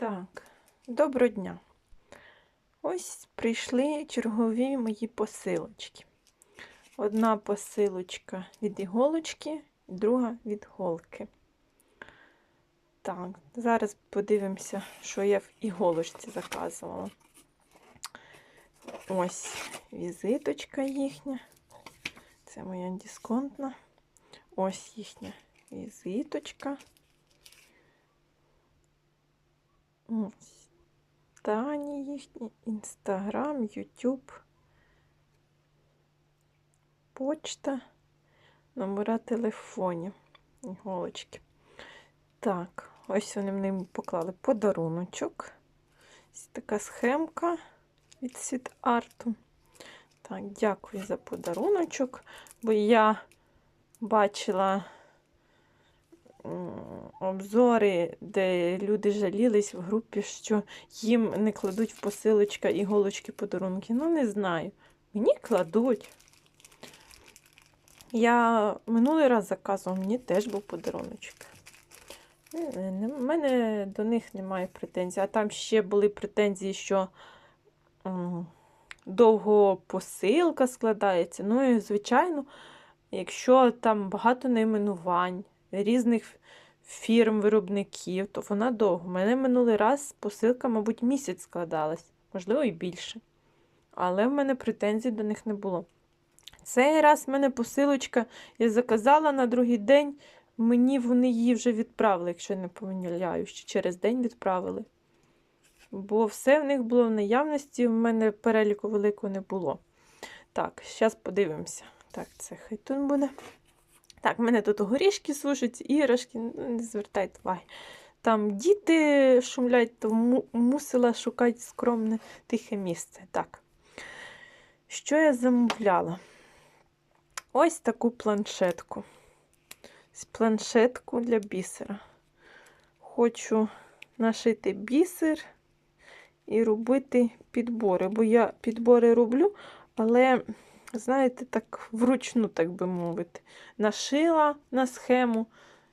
Так, доброго дня. Ось прийшли чергові мої посилочки. Одна посилочка від іголочки, друга від голки. Так, зараз подивимося, що я в іголочці заказувала. Ось візиточка їхня. Це моя дисконтна. Ось їхня візиточка. Ось. Тані їхні, Інстаграм, Ютуб, почта, номера телефонів, іголочки. Так, ось вони мені поклали подаруночок. Ось така схемка від світ арту. Так, дякую за подаруночок, бо я бачила обзори, де люди жалілись в групі, що їм не кладуть в посилочка іголочки подарунки. Ну, не знаю. Мені кладуть. Я минулий раз заказував, мені теж був подаруночок. У мене до них немає претензій. А там ще були претензії, що довго посилка складається. Ну і, звичайно, якщо там багато найменувань різних фірм-виробників, то вона довго. У мене минулий раз посилка, мабуть, місяць складалась, можливо, і більше. Але в мене претензій до них не було. Цей раз в мене посилочка, я заказала на другий день, мені вони її вже відправили, якщо я не помиляю, ще через день відправили. Бо все в них було в наявності, в мене переліку великого не було. Так, зараз подивимося. Так, це хай тут буде. Так, в мене тут горішки сушать, іграшки, ну, не звертайте уваги. Там діти шумлять, то му- мусила шукати скромне тихе місце. Так. Що я замовляла? Ось таку планшетку. Планшетку для бісера. Хочу нашити бісер і робити підбори. Бо я підбори роблю, але, знаєте, так вручну, так би мовити. Нашила на схему,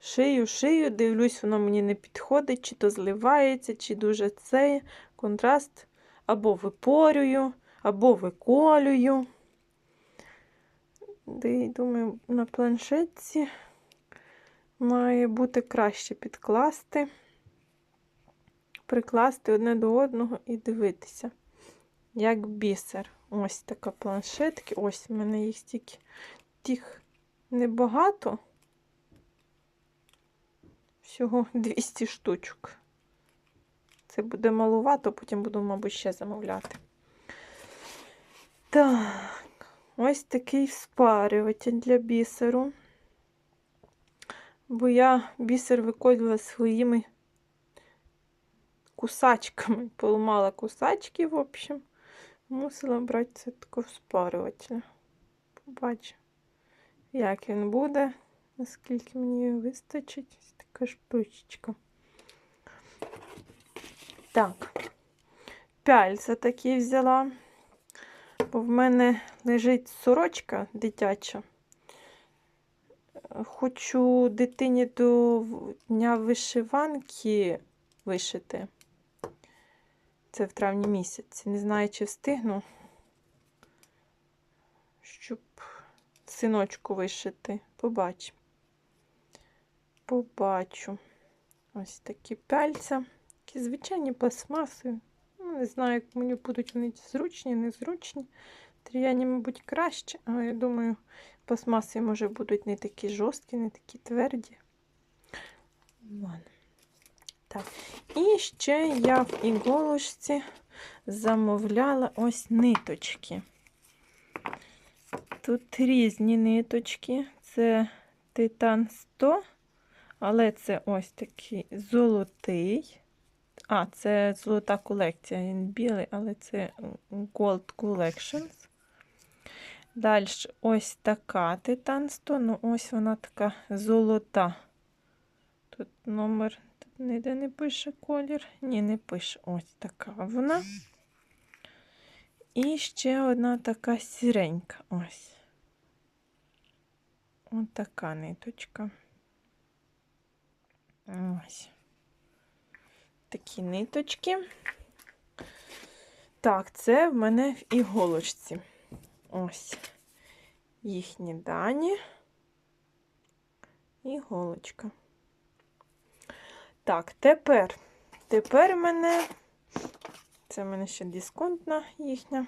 шию, шию, дивлюсь, воно мені не підходить, чи то зливається, чи дуже цей контраст. Або випорюю, або виколюю. Де, думаю, на планшетці має бути краще підкласти, прикласти одне до одного і дивитися, як бісер. Ось така планшетки. Ось в мене їх стільки тих небагато. Всього 200 штучок. Це буде малувато, потім буду, мабуть, ще замовляти. Так, ось такий спарюватель для бісеру. Бо я бісер виколювала своїми кусачками. Поламала кусачки, в общем. Мусила брати це такого спарювателя. Побачу, як він буде, наскільки мені вистачить. Ось така штучечка. Так, пяльця такі взяла, бо в мене лежить сорочка дитяча. Хочу дитині до дня вишиванки вишити. Це в травні місяці. Не знаю, чи встигну, щоб синочку вишити. Побачу. Побачу. Ось такі пяльця. Такі звичайні пластмаси. Ну, не знаю, як мені будуть вони зручні, незручні. Тріяні, мабуть, краще, але я думаю, пластмаси, може, будуть не такі жорсткі, не такі тверді. Ладно. Так. І ще я в іголочці замовляла ось ниточки. Тут різні ниточки. Це Титан 100, але це ось такий золотий. А, це золота колекція. Він білий, але це Gold Collections. Далі ось така Титан 100. Ну, ось вона така золота. Тут номер ніде не пише колір. Ні, не пише. Ось така вона. І ще одна така сіренька. Ось. Ось така ниточка. Ось. такі ниточки. Так, це в мене в іголочці. Ось їхні дані. Іголочка. Так, тепер. Тепер мене. Це в мене ще дисконтна їхня.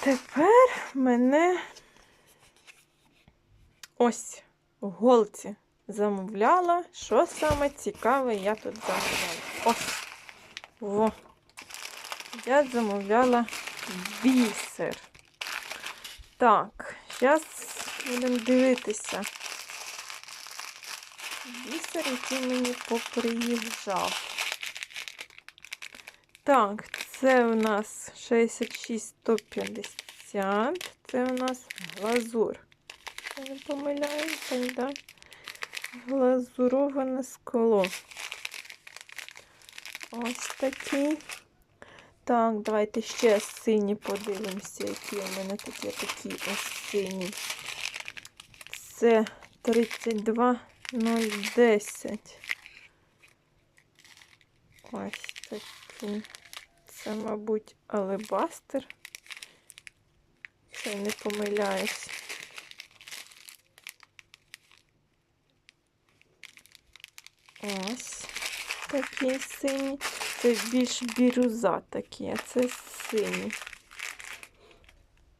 Тепер мене ось в голці замовляла. Що саме цікаве я тут замовляла? Ось. Во. Я замовляла бісер. Так, зараз будемо дивитися. Бісер, який мені поприїжджав. Так, це у нас 66-150. Це у нас глазур. Я не помиляюся, так? Глазуроване скло. Ось такий. Так, давайте ще сині подивимося, які у мене тут є такі ось сині. Це 32,010. Ось такий. Це, мабуть, алебастер. Якщо не помиляюсь. Ось такі сині. Це більш бірюза такі, а це сині.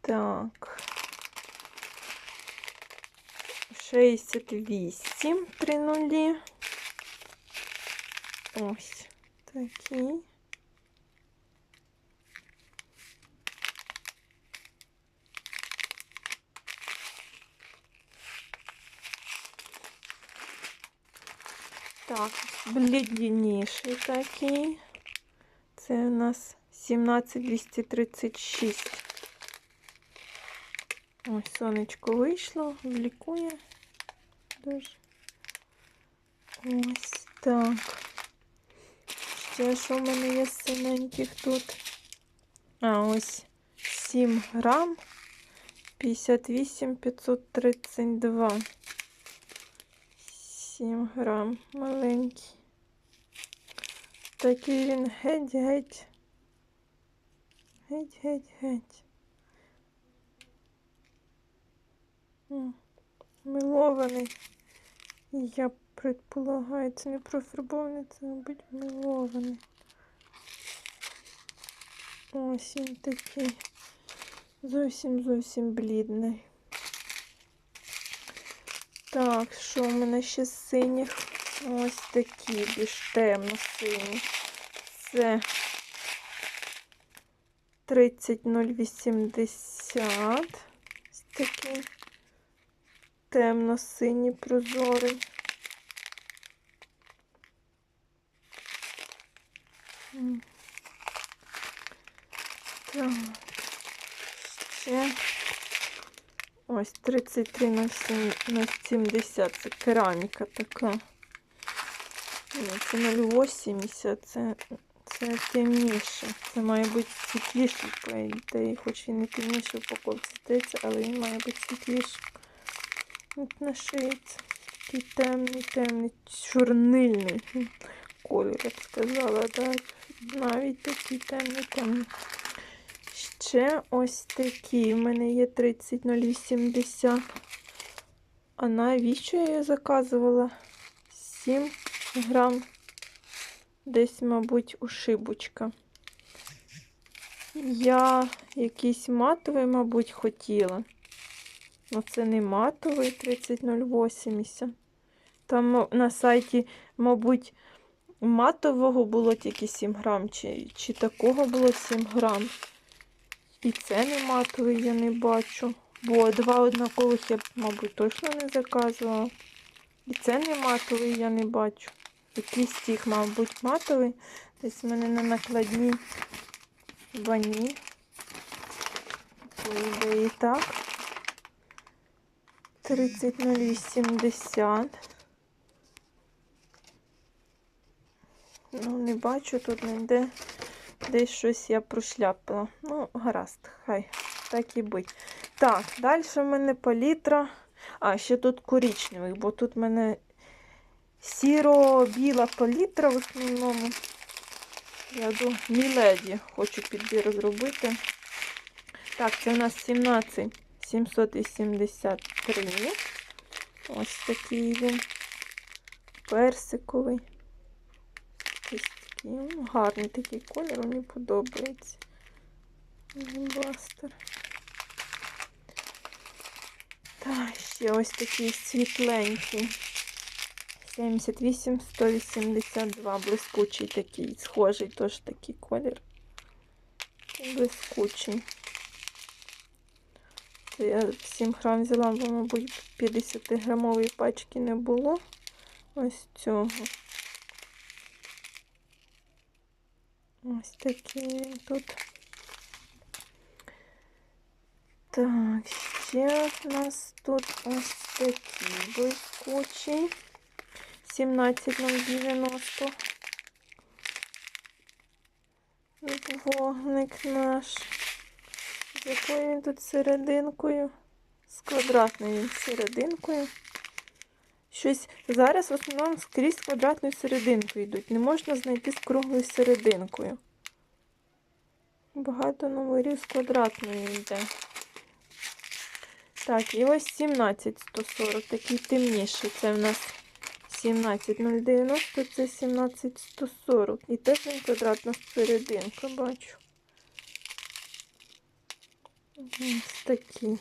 Так. 68 три нулі. Ось такі. Так, блідніший такий. Це у нас 17236. Ось сонечко вийшло, влікує. Дуже. Ось так. Ще що в мене є синеньких тут? А, ось 7 грам 58 532. 7 грам маленький. Такий він геть-геть. Геть-геть-геть. Милований. Я предполагаю, це не профарбований, це, мабуть, милований. Ось він такий. Зовсім зовсім блідний. Так, що в мене ще з синіх? Ось такі більш темно сині. Це 30080. Ось такий темно-синій прозорий. Так. Ще ось 33,070. Це кераміка така. Це 0,80, це, це темніше. Це має бути світліший, по ідеї, хоч він не темніший в упаковці здається, але він має бути світліший. От на шиї такий темний, темний, чорнильний колір, я б сказала, так. Навіть такий темний, темний. Ще ось такі. У мене є 30,080. А навіщо я її заказувала? 7 грам. Десь, мабуть, ошибочка. Я якийсь матовий, мабуть, хотіла. Ну, це не матовий 30,080. Там на сайті, мабуть, матового було тільки 7 грам, чи, чи такого було 7 грам. І це не матовий, я не бачу. Бо два однакових я мабуть, точно не заказувала. І це не матовий, я не бачу. Якийсь тих, мабуть, матовий. Десь в мене на накладні вані. По ідеї так. 30,080. Ну, не бачу тут ніде. Десь щось я прошляпила. Ну, гаразд, хай, так і бить. Так, далі в мене палітра. А, ще тут коричневий, бо тут в мене сіро-біла палітра в основному. Я до Міледі хочу підбір зробити. Так, це у нас 17 783. Ось такий він. Персиковий. Ось такий. Ну, гарний такий колір, мені подобається. Бластер. Так, ще ось такий світленький. 78, 182. Блискучий такий, схожий теж такий колір. Блискучий. Я 7 грам взяла, бо, мабуть, 50 грамової пачки не було. Ось цього. Ось такий він тут. Так, ще в нас тут ось такий блискучий. 17090. Вогник наш. Якою він тут серединкою? З квадратною серединкою. Щось зараз в основному скрізь квадратною серединкою йдуть. Не можна знайти з круглою серединкою. Багато номерів з квадратною йде. Так, і ось 17140, такий темніший. Це в нас 17090, це 17140. І теж він квадратна серединка, бачу. Ось такі.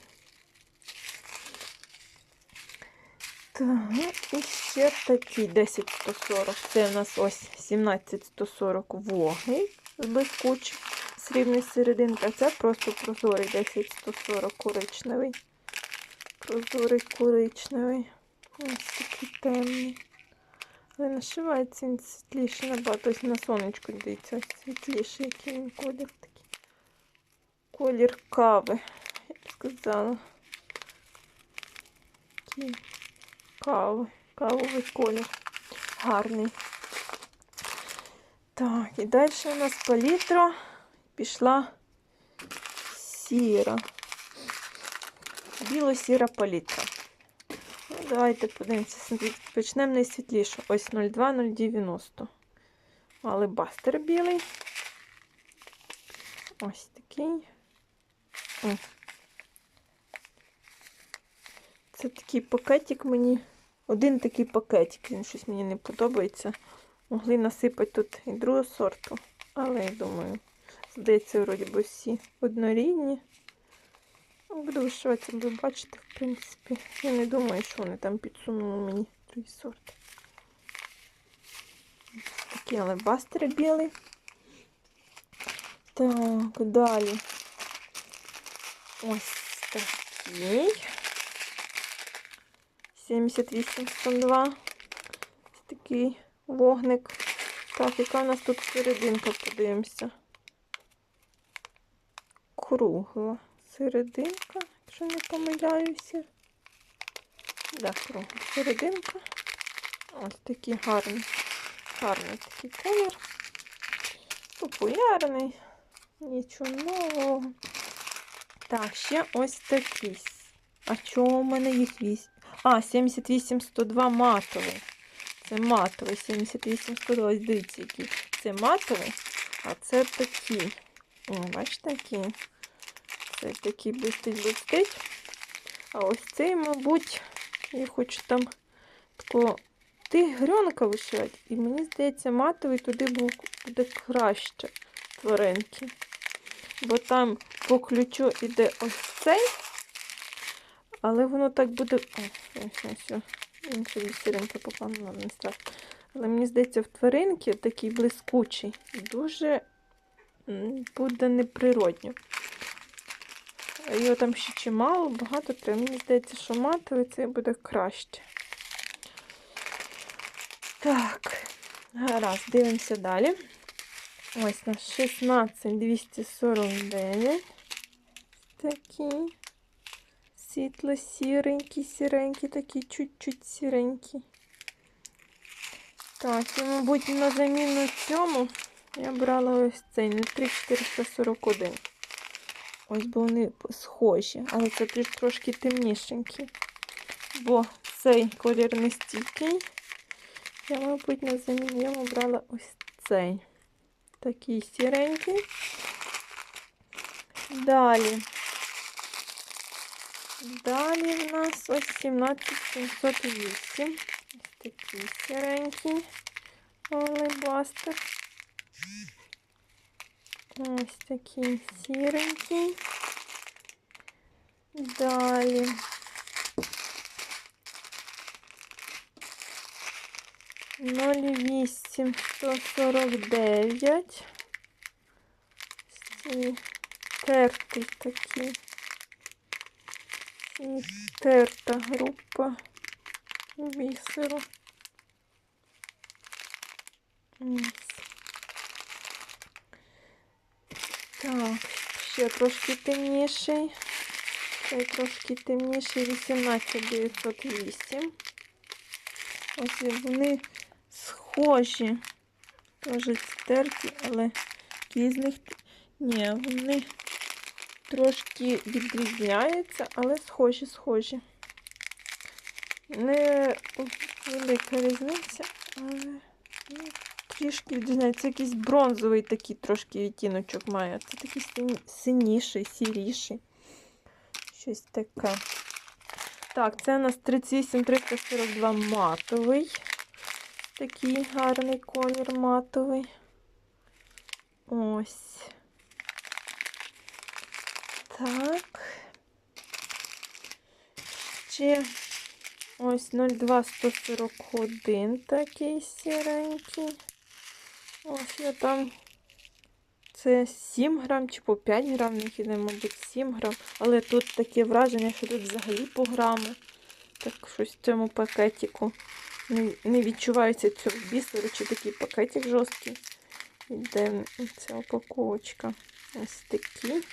Так, і ще такі 10140. Це у нас ось 17140 вогний з блискучим срібний серединка. Це просто прозорий 10140 коричневий. Прозорий коричневий. Ось такий темний. Але нашивається він світліший набагато. Ось на сонечку дивіться, ось світліший, який він колір. Колір кави, я б сказала. Кави, кавовий колір. Гарний. Так, і далі у нас палітра пішла сіра. Біло-сіра палітра. Ну, давайте подивимося. Почнемо найсвітліше. Ось 0,2-0,90. Алебастер білий. Ось такий. О. Це такий пакетик мені. Один такий пакетик, він щось мені не подобається. Могли насипати тут і другого сорту, але я думаю, здається, вроді би всі однорідні. Ну, Буду вишиватися, буду бачити, в принципі. Я не думаю, що вони там підсунули мені другий сорт. Такий алебастер білий. Так, далі. Ось такий. 7802. Ось такий вогник. Так, яка у нас тут серединка, подивимося. Кругла серединка, якщо не помиляюся. Да, кругла серединка. Ось такий гарний, гарний такий колір. Популярний, нічого нового. Так, ще ось такий. А чого у мене їх 8? А, 78-102 матовий. Це матовий, 78-102. Дивіться, який. Це матовий, а це такий. О, бачите, такий. Це такий блистить-блистить. А ось цей, мабуть, я хочу там такого тигренка вишивати. І мені здається, матовий туди буде краще тваринки. Бо там по ключу іде ось цей. Але воно так буде. О, ось ось. Інша бісеринка попала, ну, не страшно. Але мені здається, в тваринки такий блискучий. Дуже буде неприродньо. Його там ще чимало, багато треба. Мені здається, що матовий це буде краще. Так, гаразд, дивимося далі. Ось наш 16249. Такий. Світло-сіренький, сіренький, такий чуть-чуть сіренький. Так, і, мабуть, на заміну цьому я брала ось цей не 3441. Ось бо вони схожі, але це трошки темнішенький. Бо цей колір не стійкий. Я, мабуть, на заміну я обрала ось цей. Такий сіренький. Далі. Далі в нас ось 17708. Ось такий сіренький олебастер. Ось такий сіренький. Далі. Ноль вісім сто сорок дев'ять. Ці тертий такий. І терта група бісеру. Так, ще трошки темніший. Цей трошки темніший 18908. Ось вони схожі. Теж стерті, але різних. Ні, вони трошки відрізняються, але схожі, схожі. Не велика різниця, але ну, трішки відрізняється. Це якийсь бронзовий такий трошки відтіночок має. Це такий синіший, сіріший. Щось таке. Так, це у нас 38342 матовий. Такий гарний колір матовий. Ось. Так. Ще ось 02141 такий сіренький. Ось я там. Це 7 грам чи по 5 грам, їх іде, мабуть, 7 грам. Але тут таке враження, що тут взагалі по грами. Так щось в цьому пакетику. Не, відчувається цього бісеру, чи такий пакетик жорсткий. Іде ця упаковочка. Ось такі.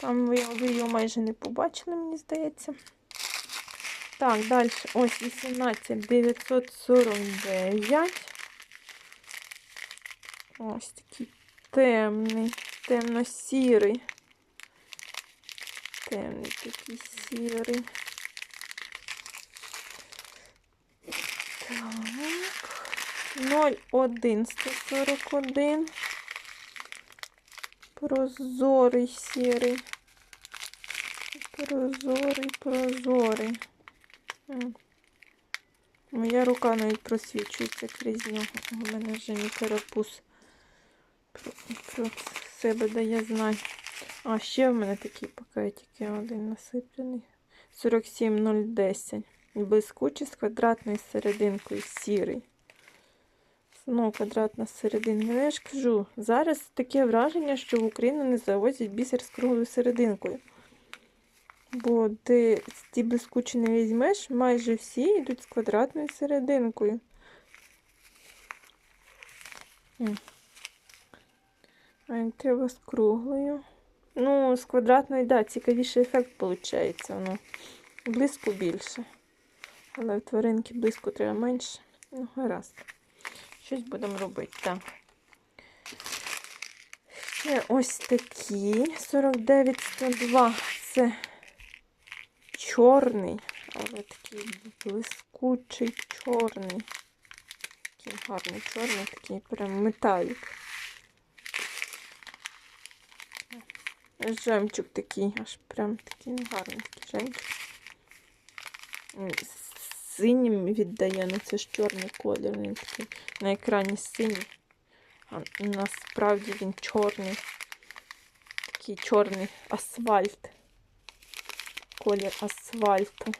Там ви його майже не побачили, мені здається. Так, далі. Ось 18949. Ось такий темний, темно-сірий. Темний такий сірий. Так. 0,141. Прозорий сірий. Прозорий, прозорий. Моя рука навіть просвічується крізь нього. У мене вже карапуз про, про себе дає знати. А, ще в мене такі пакетики один насиплений. 47010. Блискучий з квадратною серединкою сірий. Знову квадратна серединка. Ну, Я ж кажу, зараз таке враження, що в Україну не завозять бісер з круглою серединкою. Бо ти ті блискучі не візьмеш, майже всі йдуть з квадратною серединкою. А їм треба з круглою. Ну, з квадратною, так, да, цікавіший ефект виходить. Воно блиску більше. Але в тваринки блиску треба менше. Ну, гаразд. Щось будемо робити, так. Ще ось такі. 49-102. Це чорний, але такий блискучий чорний. Такий гарний чорний, такий прям металік. Жемчуг такий, аж прям такий гарний такий жемчуг. Синім віддає, ну це ж чорний колір. Він такий на екрані синій. А насправді він чорний. Такий чорний асфальт. Колір асфальту.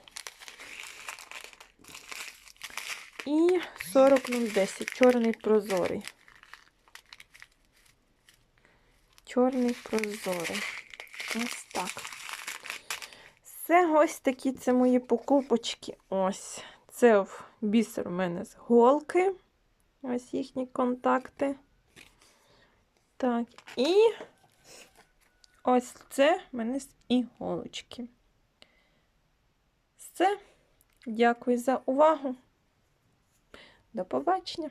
І 40010. Чорний прозорий. Чорний прозорий. Ось так. Все, ось такі це мої покупочки. Ось. Це в бісер у мене з голки. Ось їхні контакти. Так, і ось це в мене з іголочки. Все. Дякую за увагу. До побачення.